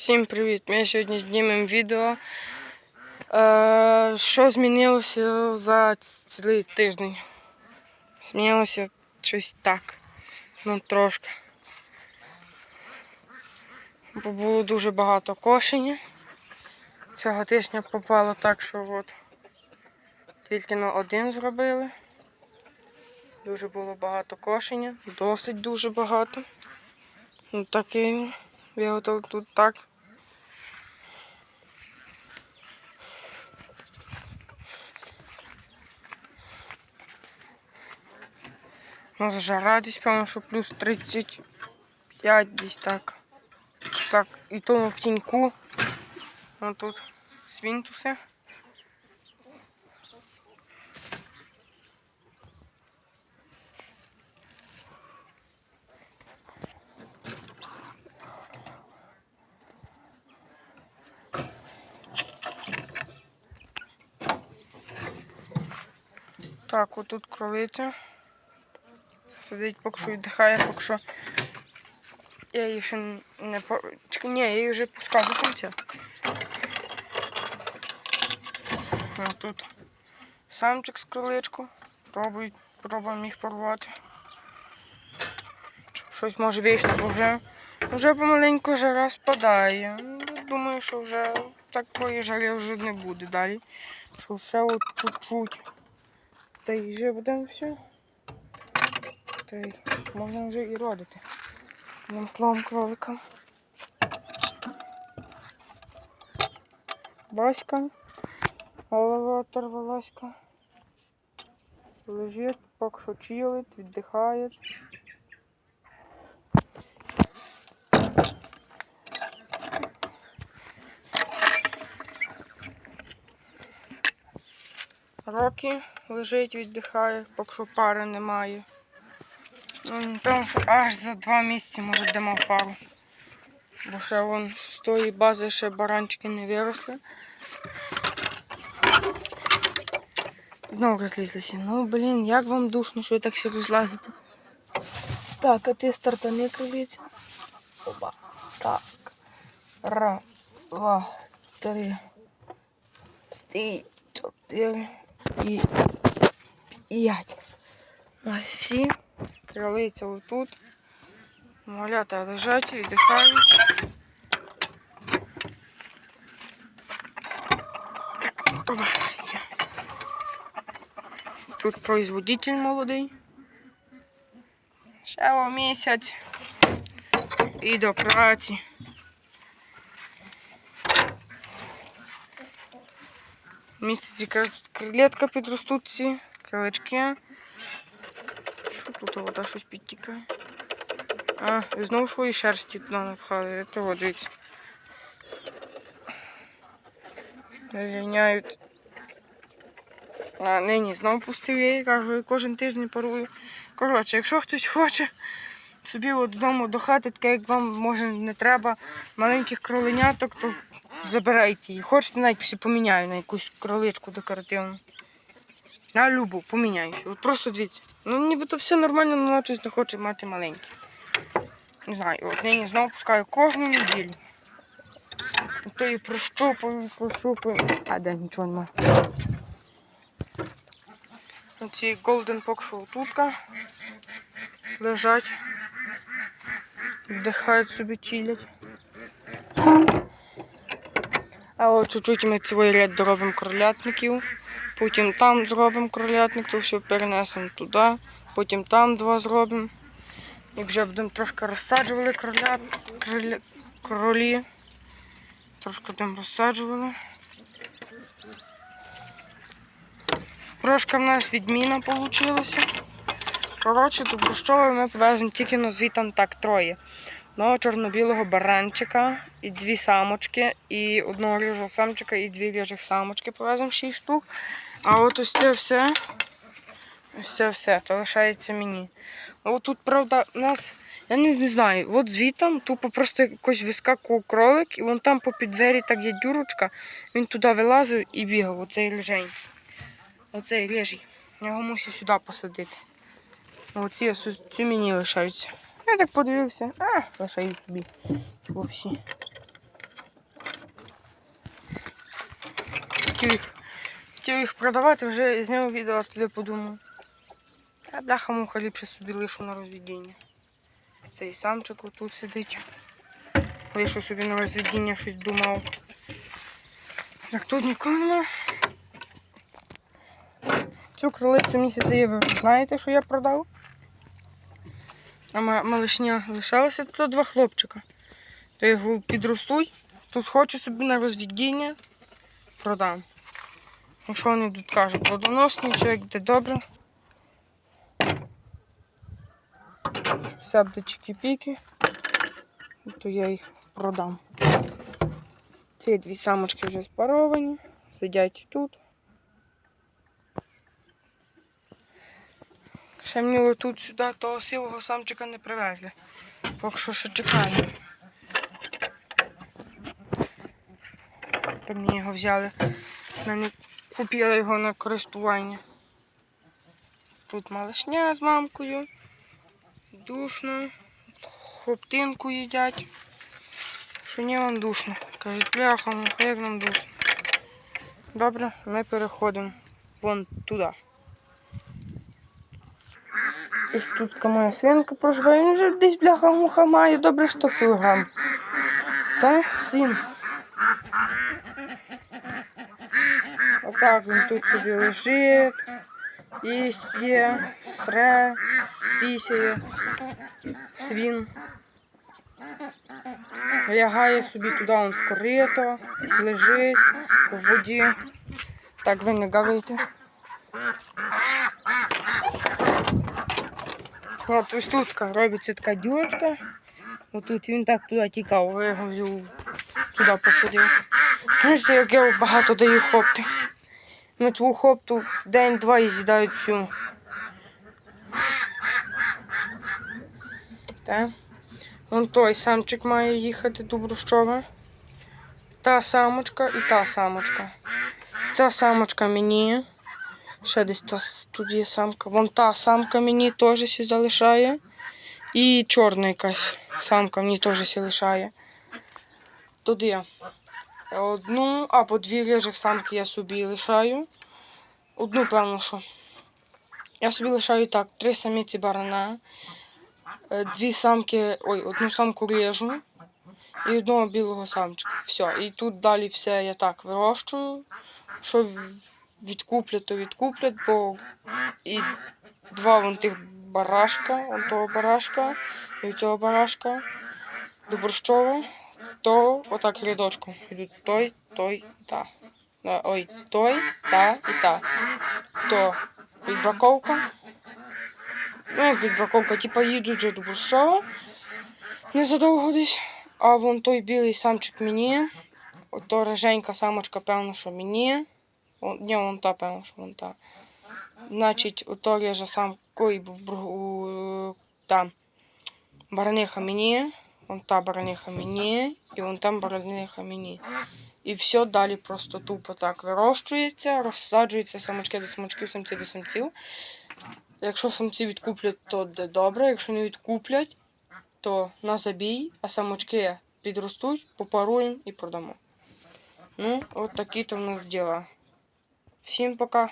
Всім привіт! Ми сьогодні знімемо відео. Е, що змінилося за цілий тиждень? Змінилося щось так. Ну трошки. Бо було дуже багато кошення. Цього тижня попало так, що от тільки на один зробили. Дуже було багато кошення, досить дуже багато. Ну такий. Я тут так. У нас жара десь, певно, що плюс 35 десь так. Так, і то в тіньку. Ось тут свінтуси. Так, отут кролиця. Сидить, поки що віддихає, поки що. Я її ще не по. Чекай, ні, я її вже пускав до самця. Ось тут самчик з. Пробують, пробуємо їх порвати. Щось може вийшло, бо вже, вже помаленьку жара спадає. Ну, Думаю, що вже такої жари вже не буде далі. Що ще от чуть-чуть. Та й вже будемо все. Та й можна вже і родити. Одним словом кролика. Васька. Голова оторваласька. Лежить, поки що чилить, віддихає. Рокі лежить, віддихає, поки що пари немає. Напевно, що аж за два місяці може йдемо в пару. Бо ще вон з тої бази ще баранчики не виросли. Знову розлізлися. Ну, блін, як вам душно, що ви так все розлазите. Так, а ти стартани крилиця. Оба. Так. Раз, два, три. Стій, чотири і п'ять. Ось всі. Крилиця отут. Малята лежать, віддихають. Тут производитель молодий. Ще о місяць. І до праці. Місяці кр- крилетка підростуть ці, крилечки. Тут вода щось підтікає? А, і знову свої шерсті туди напхали. Це от, дивіться. Ліняють. А нині знову пустив я її, кажу, кожен тиждень парую. Коротше, якщо хтось хоче собі от додому до хати, таке як вам може не треба маленьких кроленяток, то забирайте її. Хочете навіть поміняю на якусь кроличку декоративну. На любу, поміняю. Просто дивіться. Ну нібито все нормально, але щось не хоче мати маленькі. Не знаю, от нині знову пускаю кожну неділю. То і прощупаю, прощупаю. А де нічого немає. Оці Golden Pox тутка лежать, вдихають собі чилять. А от чуть-чуть ми цілий ряд доробимо кролятників. Потім там зробимо кролятник, то все перенесемо туди. Потім там два зробимо. І вже будемо трошки розсаджували кроля, кролі. Трошки будемо розсаджували. Трошки в нас відміна вийшла. Коротше, до Брущової ми повеземо тільки на звітом так троє. Одного чорно-білого баранчика і дві самочки, і одного ріжого самчика, і дві ріжих самочки повеземо 6 штук. А от ось це все. Ось це все, то лишається мені. От тут, правда, у нас, я не, знаю, от звітом тупо просто якось вискакував кролик, і вон там по під двері так є дюрочка, він туди вилазив і бігав, оцей лежень. Оцей лежий. Його мусив сюди посадити. Оці цю мені лишаються. Я так подивився, а, лишаю собі. Бо. Тих хотів їх продавати, вже зняв відео, а туди подумав. Та бляха муха ліпше собі лишу на розвідіння. Цей самчик отут сидить. Лишу собі на розвідіння щось думав. Так тут нікого нема. Цю кролицю мені сідає, ви знаєте, що я продав? А малишня лишалася то два хлопчика. То його підростуть, то схочу собі на розвідіння, продам. Ну що вони тут кажуть? Плодоносні, все буде добре. Все буде чики-піки, то я їх продам. Ці дві самочки вже спаровані, сидять тут. Ще мені тут сюди того сивого самчика не привезли. Поки що ще чекаємо. Мені його взяли. Мене купили його на користування. Тут малишня з мамкою. Душно. Хоптинку їдять. Що ні вам душно. Кажуть, бляха, муха, як нам душно. Добре, ми переходимо вон туди. Ось тут моя свинка проживає, він вже десь бляха муха має добре 100 кілограм. Та свін. Отак він тут собі лежить, їсть п'є, сре, пісяє, свін. Лягає собі туди он в лежить в воді. Так ви не гавайте. От ось тут робиться така дюрочка. Отут він так туди тікав, я його взяв туди посадив. Знаєте, як я багато даю хопти. Ми твою хопту день-два і з'їдають всю. Так. Вон той самчик має їхати до Брущова. Та самочка і та самочка. Ця самочка мені. Ще десь та, тут є самка. Вон та самка мені теж сі залишає. І чорна якась самка мені теж сі лишає. Тут є одну або дві рижих самки я собі лишаю. Одну, певно, що. Я собі лишаю так, три самиці барана, е, дві самки, ой, одну самку ріжу і одного білого самчика. Все. І тут далі все я так вирощую. Що відкуплять, то відкуплять, бо і два вон тих барашка, вон того барашка і цього барашка до борщову, то отак рядочком йдуть той, той та. Ой, той, та і та. То відбраковка. Ну, як відбраковка, типа їдуть вже до борщова. Незадовго десь. А вон той білий самчик мені. Ото реженька самочка, певно, що мені. Ні, вон та, певно, що вон та. Значить, ото режа сам ой, б- бр- у- там бараниха мені, вон та бараниха мені, і вон там бараниха мені. І все далі просто тупо так вирощується, розсаджується самочки до самочків, самці до самців. Якщо самці відкуплять, то де добре, якщо не відкуплять, то на забій, а самочки підростуть, попаруємо і продамо. Ну, от такі то в нас діла. Всім пока.